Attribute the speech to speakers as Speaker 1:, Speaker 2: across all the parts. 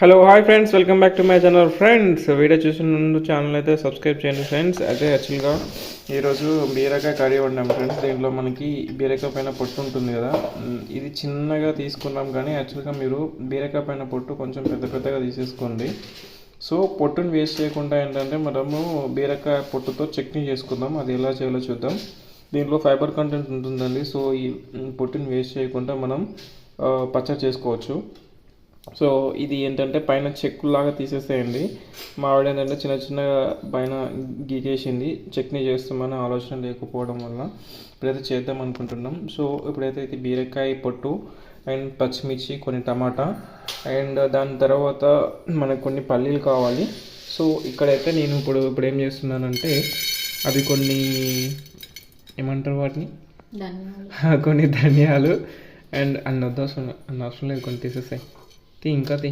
Speaker 1: Hello hi friends welcome back to my channel friends video చూసిన ముందు channel అయితే subscribe చేయండి ఫ్రెండ్స్ అయితే యాక్చువల్గా ఈరోజు బీరకాయ కర్రీ వండాం ఫ్రెండ్స్ దీంట్లో మనకి బీరకాయ పైన పొట్టు ఉంటుంది కదా. ఇది చిన్నగా తీసుకున్నాం కానీ యాక్చువల్గా మీరు బీరకాయ పైన పొట్టు కొంచెం పెద్ద పెద్దగా తీసేసుకోండి. సో పొట్టుని వేస్ట్ చేయకుండా ఏంటంటే మనము బీరకాయ పొట్టుతో చట్నీ చేసుకుందాం. అది ఎలా చేయాలో చూద్దాం. దీంట్లో ఫైబర్ కంటెంట్ ఉంటుందండి. సో ఈ పొట్టుని వేస్ట్ చేయకుండా మనం పచ్చడి చేసుకోవచ్చు. సో ఇది ఏంటంటే పైన చెక్కులాగా తీసేసేయండి. మా ఆవిడ ఏంటంటే చిన్న చిన్న పైన గీకేసింది. చట్నీ చేస్తామని ఆలోచన లేకపోవడం వల్ల ఇప్పుడైతే చేద్దాం అనుకుంటున్నాం. సో ఇప్పుడైతే ఇది బీరకాయ పొట్టు అండ్ పచ్చిమిర్చి కొన్ని టమాటా అండ్ దాని తర్వాత మనకు కొన్ని పల్లీలు కావాలి. సో ఇక్కడైతే నేను ఇప్పుడు ఇప్పుడు ఏం చేస్తున్నానంటే అవి కొన్ని ఏమంటారు వాటిని? కొన్ని ధనియాలు అండ్ అన్న వద్ద అవసరం అన్న అవసరం లేదు కొన్ని తీసేసాయి. తీ ఇంకా తీ.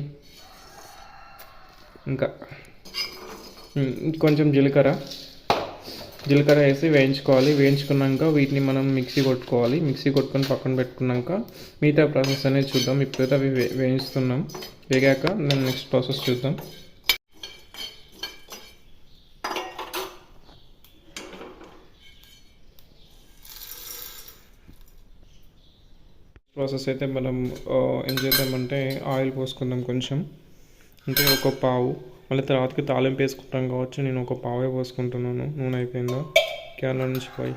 Speaker 1: ఇంకా. కొంచెం జీలకర్ర. జీలకర్ర వేసి వేయించుకోవాలి. వేయించుకున్నాక వీటిని మనం మిక్సీ కొట్టుకోవాలి. మిక్సీ కొట్టుకొని పక్కన పెట్టుకున్నాక మిగతా ప్రాసెస్ అనేది చూద్దాం. ఇప్పుడైతే అవి వే వేయిస్తున్నాం. వేగాక నేను నెక్స్ట్ ప్రాసెస్ చూద్దాం. ప్రాసెస్ అయితే మనం ఏం చేద్దామంటే ఆయిల్ పోసుకుందాం కొంచెం. అంటే ఒక పావు. మళ్ళీ తర్వాతకి తాలింపు వేసుకుంటాం కావచ్చు. నేను ఒక పావే పోసుకుంటున్నాను. నూనె అయిపోయిందో? కేరళ నుంచి పోయి.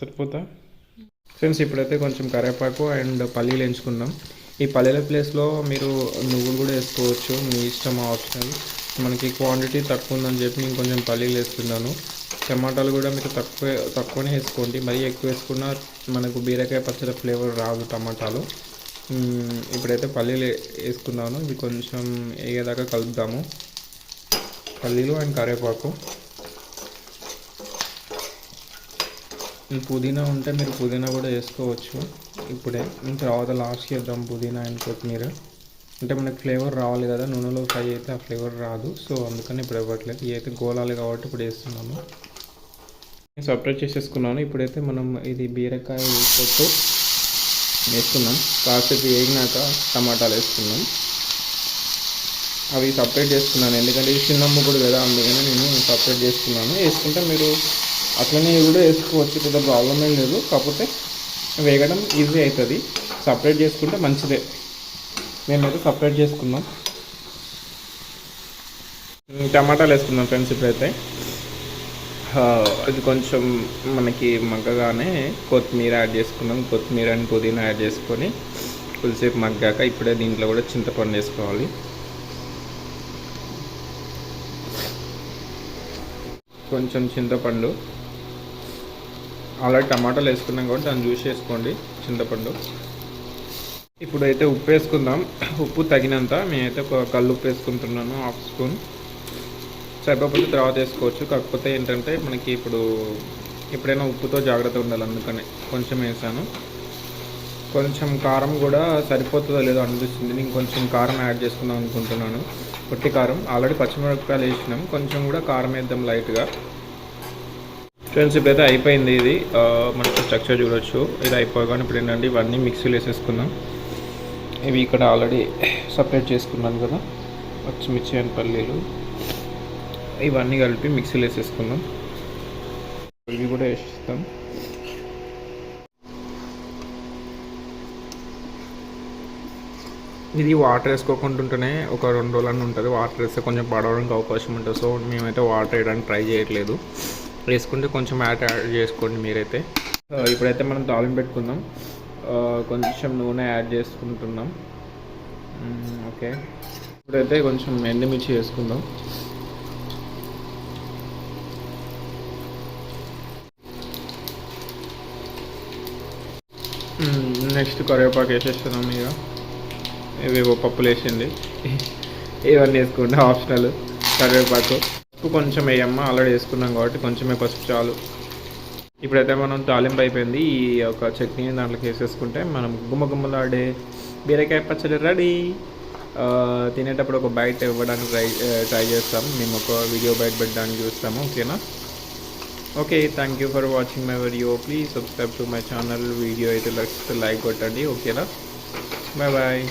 Speaker 1: సరిపోతా? ఫ్రెండ్స్ ఇప్పుడైతే కొంచెం కరివేపాకు అండ్ పల్లీలు ఎంచుకుందాం. ఈ పల్లీల ప్లేస్లో మీరు నువ్వులు కూడా వేసుకోవచ్చు. మీ ఇష్టం ఆప్షనల్. మనకి క్వాంటిటీ తక్కువ ఉందని చెప్పి నేను కొంచెం పల్లీలు వేస్తున్నాను. టమాటాలు కూడా మీరు తక్కువ తక్కువనే వేసుకోండి. మరీ ఎక్కువ వేసుకున్నా మనకు బీరకాయ పచ్చడి ఫ్లేవర్ రాదు టమాటాలు. ఇప్పుడైతే పల్లీలు వేసుకున్నాను. ఇవి కొంచెం వేగేదాకా కలుపుదాము. పల్లీలు అండ్ కరివేపాకు. పుదీనా ఉంటే మీరు పుదీనా కూడా వేసుకోవచ్చు. ఇప్పుడే. తర్వాత లాస్ట్ చేద్దాం పుదీనా అండ్ కొత్తిమీర. అంటే మనకి ఫ్లేవర్ రావాలి కదా నూనెలో ఫ్రై అయితే ఆ ఫ్లేవర్ రాదు. సో అందుకని ఇప్పుడు ఇవ్వట్లేదు. ఇవి అయితే గోలాలి కాబట్టి ఇప్పుడు వేస్తున్నాము. నేను సపరేట్ చేసేసుకున్నాను. ఇప్పుడైతే మనం ఇది బీరకాయ పొట్టు వేస్తున్నాం. కాసేపు వేగినాక టమాటాలు వేసుకున్నాం అవి సపరేట్ చేసుకున్నాను ఎందుకంటే ఇది చిన్న ముగ్గుడు కదా అందుకని నేను సపరేట్ చేసుకున్నాను వేసుకుంటే మీరు అట్లనే కూడా వేసుకోవచ్చు పెద్ద ప్రాబ్లం ఏం లేదు. కాకపోతే వేగడం ఈజీ అవుతుంది. సపరేట్ చేసుకుంటే మంచిదే. మేమైతే సపరేట్ చేసుకున్నాం. టమాటాలు వేసుకున్నాం ఫ్రెండ్స్ ఇప్పుడైతే. అది కొంచెం మనకి మగ్గగానే కొత్తిమీర యాడ్ చేసుకున్నాం. కొత్తిమీర అండ్ పుదీనా యాడ్ చేసుకొని కొద్దిసేపు మగ్గాక ఇప్పుడే దీంట్లో కూడా చింతపండు వేసుకోవాలి. కొంచెం చింతపండు. ఆల్రెడీ టమాటాలు వేసుకున్నాం కాబట్టి దాన్ని జ్యూస్ వేసుకోండి చింతపండు. ఇప్పుడైతే ఉప్పు వేసుకుందాం ఉప్పు తగినంత నేనైతే ఒక కళ్ళు ఉప్పు వేసుకుంటున్నాను హాఫ్ స్పూన్. సరిపోతే తర్వాత వేసుకోవచ్చు. కాకపోతే ఏంటంటే మనకి ఇప్పుడు ఎప్పుడైనా ఉప్పుతో జాగ్రత్త ఉండాలి అందుకనే కొంచెం వేసాను. కొంచెం కారం కూడా సరిపోతుందో లేదో అనిపిస్తుంది. నేను కొంచెం కారం యాడ్ చేసుకుందాం అనుకుంటున్నాను. పొట్టి కారం. ఆల్రెడీ పచ్చిమిరపకాయలు వేసినాం. కొంచెం కూడా కారం వేద్దాం లైట్గా. ఫ్రెండ్స్ ఇప్పుడైతే అయిపోయింది ఇది. మనకు స్ట్రక్చర్ చూడొచ్చు. ఇది అయిపోగానే ఇప్పుడు ఏంటంటే ఇవన్నీ మిక్సీలో వేసేసుకుందాం. ఇవి ఇక్కడ ఆల్రెడీ సపరేట్ చేసుకున్నాను కదా. పచ్చిమిర్చి అండ్ పల్లీలు. ఇవన్నీ కలిపి మిక్సీలో వేసేసుకుందాం. ఇవి కూడా వేసిస్తాం. ఇది వాటర్ వేసుకోకుండా ఉంటేనే ఒక రెండు రోజులన్నీ ఉంటుంది. వాటర్ వేస్తే కొంచెం పడవడానికి అవకాశం ఉంటుంది. సో మేమైతే వాటర్ వేయడానికి ట్రై చేయట్లేదు. వేసుకుంటే కొంచెం యాడ్ యాడ్ చేసుకోండి మీరైతే. ఇప్పుడైతే మనం తాలింపు పెట్టుకుందాం. కొంచెం నూనె యాడ్ చేసుకుంటున్నాం. ఓకే. ఇప్పుడైతే కొంచెం ఎండుమిర్చి వేసుకుందాం. నెక్స్ట్ కరివేపాకు వేసేస్తున్నాం ఇక. ఇవేవో పప్పులు వేసింది. ఇవన్నీ వేసుకుంటే ఆప్షనల్ కరివేపాకు. ఉప్పు కొంచెం వేయమ్మ ఆల్రెడీ వేసుకున్నాం కాబట్టి కొంచెమే పసుపు చాలు. ఇప్పుడైతే మనం తాలింపు అయిపోయింది. ఈ ఒక చట్నీని దాంట్లోకి వేసేసుకుంటే మనం గుమ్మ గుమ్మలాడే బీరకాయ పచ్చడి రెడీ. తినేటప్పుడు ఒక బయట ఇవ్వడానికి ట్రై ట్రై చేస్తాం. మేము ఒక వీడియో బయట పెట్టడానికి చూస్తాము ఓకేనా? Okay thank you for watching my video please subscribe to my channel video అయితే లైక్ కొట్టండి ఓకేనా? Bye bye